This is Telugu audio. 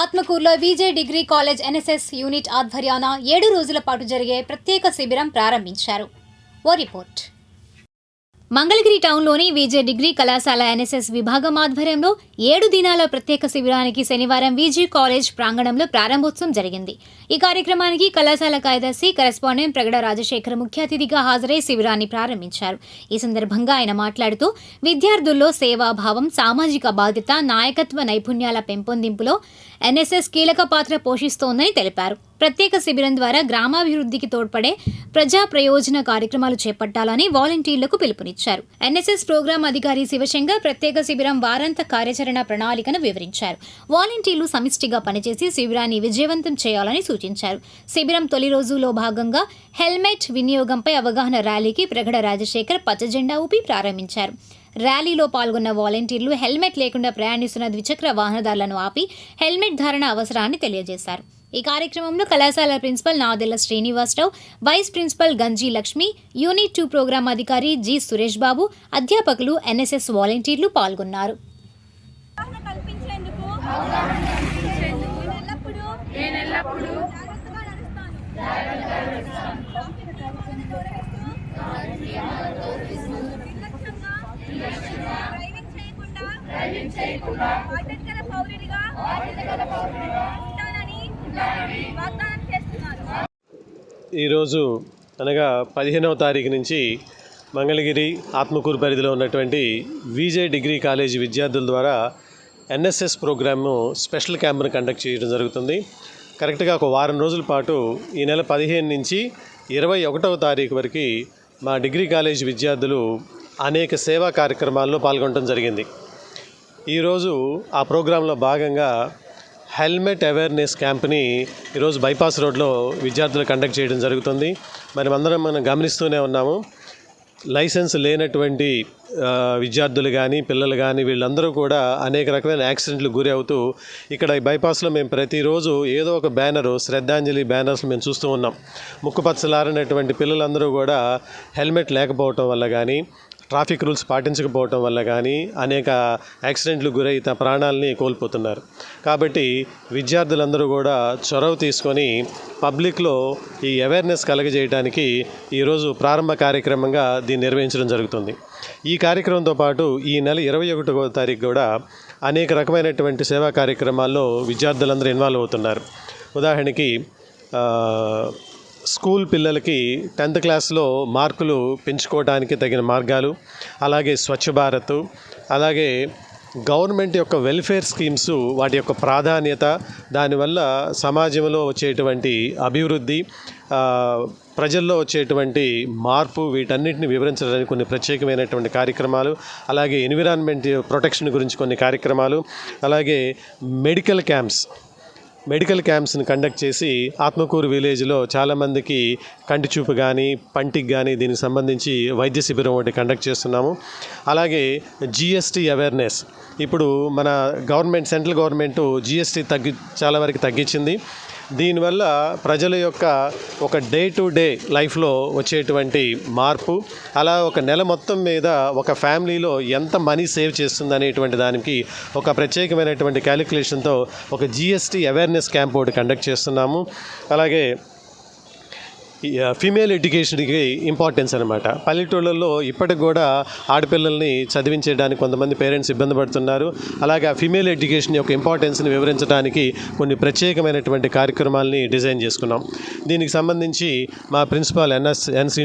ఆత్మకూరులో VJ degree college NSS unit ఆధ్వర్యాన ఏడు రోజుల పాటు జరిగే ప్రత్యేక శిబిరం ప్రారంభించారు. ఓ రిపోర్ట్. మంగళగిరి టౌన్లోని విజే డిగ్రీ కళాశాల ఎన్ఎస్ఎస్ విభాగం ఆధ్వర్యంలో ఏడు దినాల ప్రత్యేక శిబిరానికి శనివారం విజే కాలేజ్ ప్రాంగణంలో ప్రారంభోత్సవం జరిగింది. ఈ కార్యక్రమానికి కళాశాల కార్యదర్శి కరెస్పాండెంట్ ప్రగడ రాజశేఖర్ ముఖ్య అతిథిగా హాజరై శిబిరాన్ని ప్రారంభించారు. ఈ సందర్భంగా ఆయన మాట్లాడుతూ విద్యార్థుల్లో సేవాభావం సామాజిక బాధ్యత నాయకత్వ నైపుణ్యాల పెంపొందింపులో ఎన్ఎస్ఎస్ కీలక పాత్ర పోషిస్తోందని తెలిపారు. ప్రత్యేక శిబిరం ద్వారా గ్రామాభివృద్ధికి తోడ్పడే ప్రజా ప్రయోజన కార్యక్రమాలు చేపట్టాలని వాలంటీర్లకు పిలుపునిచ్చారు. ఎన్ఎస్ఎస్ ప్రోగ్రాం అధికారి శివశంకర్ ప్రత్యేక శిబిరం వారాంత కార్యాచరణ ప్రణాళికను వివరించారు. వాలంటీర్లు సమిష్టిగా పనిచేసి శిబిరాన్ని విజయవంతం చేయాలని సూచించారు. శిబిరం తొలి రోజులో భాగంగా హెల్మెట్ వినియోగంపై అవగాహన ర్యాలీకి ప్రగడ రాజశేఖర్ పచ్చజెండా ఊపి ప్రారంభించారు. ర్యాలీలో పాల్గొన్న వాలంటీర్లు హెల్మెట్ లేకుండా ప్రయాణిస్తున్న ద్విచక్ర వాహనదారులను ఆపి హెల్మెట్ ధారణ అవసరాన్ని తెలియజేశారు. ఈ కార్యక్రమంలో కళాశాల principal Nadella Srinivasarao vice principal Ganji Lakshmi unit two program అధికారి జి సురేష్ బాబు అధ్యాపకులు ఎన్ఎస్ఎస్ వాలంటీర్లు పాల్గొన్నారు. జాగ్రత్తగా బాధ్యతగల పౌరుడిగా ఉంటానని వాగ్దానం చేస్తున్నాను ఈరోజు అనగా పదిహేనవ తారీఖు నుంచి మంగళగిరి ఆత్మకూరు పరిధిలో ఉన్నటువంటి విజే డిగ్రీ కాలేజీ విద్యార్థుల ద్వారా ఎన్ఎస్ఎస్ ప్రోగ్రామ్ను స్పెషల్ క్యాంప్ను కండక్ట్ చేయడం జరుగుతుంది. కరెక్ట్గా ఒక వారం రోజుల పాటు ఈ నెల పదిహేను నుంచి ఇరవై ఒకటవ తారీఖు వరకు మా డిగ్రీ కాలేజ్ విద్యార్థులు అనేక సేవా కార్యక్రమాల్లో పాల్గొనడం జరిగింది. ఈరోజు ఆ ప్రోగ్రాంలో భాగంగా హెల్మెట్ అవేర్నెస్ క్యాంప్ని ఈరోజు బైపాస్ రోడ్లో విద్యార్థులు కండక్ట్ చేయడం జరుగుతుంది. మరి అందరం మనం గమనిస్తూనే ఉన్నాము. లైసెన్స్ లేనటువంటి విద్యార్థులు కానీ పిల్లలు కానీ వీళ్ళందరూ కూడా అనేక రకమైన యాక్సిడెంట్లు గురి అవుతూ ఇక్కడ ఈ బైపాస్లో మేము ప్రతిరోజు ఏదో ఒక బ్యానరు శ్రద్ధాంజలి బ్యానర్స్ మేము చూస్తూ ఉన్నాం. ముక్కుపచ్చలారినటువంటి పిల్లలందరూ కూడా హెల్మెట్ లేకపోవటం వల్ల కానీ ట్రాఫిక్ రూల్స్ పాటించకపోవటం వల్ల కానీ అనేక యాక్సిడెంట్లు గురై తమ ప్రాణాలని కోల్పోతున్నారు. కాబట్టి విద్యార్థులందరూ కూడా చొరవ తీసుకొని పబ్లిక్లో ఈ అవేర్నెస్ కలగజేయడానికి ఈరోజు ప్రారంభ కార్యక్రమంగా దీన్ని నిర్వహించడం జరుగుతుంది. ఈ కార్యక్రమంతో పాటు ఈ నెల ఇరవై ఒకటవ తారీఖు కూడా అనేక రకమైనటువంటి సేవా కార్యక్రమాల్లో విద్యార్థులందరూ ఇన్వాల్వ్ అవుతున్నారు. ఉదాహరణకి స్కూల్ పిల్లలకి టెన్త్ క్లాస్లో మార్కులు పెంచుకోవడానికి తగిన మార్గాలు అలాగే స్వచ్ఛ భారత్ అలాగే గవర్నమెంట్ యొక్క వెల్ఫేర్ స్కీమ్స్ వాటి యొక్క ప్రాధాన్యత దానివల్ల సమాజంలో వచ్చేటువంటి అభివృద్ధి ప్రజల్లో వచ్చేటువంటి మార్పు వీటన్నిటిని వివరించడానికి కొన్ని ప్రత్యేకమైనటువంటి కార్యక్రమాలు అలాగే ఎన్విరాన్మెంట్ ప్రొటెక్షన్ గురించి కొన్ని కార్యక్రమాలు అలాగే మెడికల్ క్యాంప్స్ మెడికల్ క్యాంప్స్ని కండక్ట్ చేసి ఆత్మకూరు విలేజ్లో చాలామందికి కంటి చూపు కానీ పంటికి కానీ దీనికి సంబంధించి వైద్య శిబిరం ఒకటి కండక్ట్ చేస్తున్నాము. అలాగే జిఎస్టీ అవేర్నెస్. ఇప్పుడు మన గవర్నమెంట్ సెంట్రల్ గవర్నమెంట్ జిఎస్టీ తగ్గి చాలా వరకు తగ్గించింది. దీనివల్ల ప్రజల యొక్క ఒక డే టు డే లైఫ్లో వచ్చేటువంటి మార్పు అలా ఒక నెల మొత్తం మీద ఒక ఫ్యామిలీలో ఎంత మనీ సేవ్ చేస్తుంది అనేటువంటి దానికి ఒక ప్రత్యేకమైనటువంటి క్యాలిక్యులేషన్తో ఒక జిఎస్టీ అవేర్నెస్ క్యాంప్ ఒకటి కండక్ట్ చేస్తున్నాము. అలాగే ఫీమేల్ ఎడ్యుకేషన్కి ఇంపార్టెన్స్ అనమాట పల్లెటూళ్ళల్లో ఇప్పటికి కూడా ఆడపిల్లల్ని చదివించడానికి కొంతమంది పేరెంట్స్ ఇబ్బంది పడుతున్నారు. అలాగే ఆ ఫీమేల్ ఎడ్యుకేషన్ యొక్క ఇంపార్టెన్స్ని వివరించడానికి కొన్ని ప్రత్యేకమైనటువంటి కార్యక్రమాలని డిజైన్ చేసుకున్నాం. దీనికి సంబంధించి మా ప్రిన్సిపాల్ ఎన్ఎస్ ఎన్సి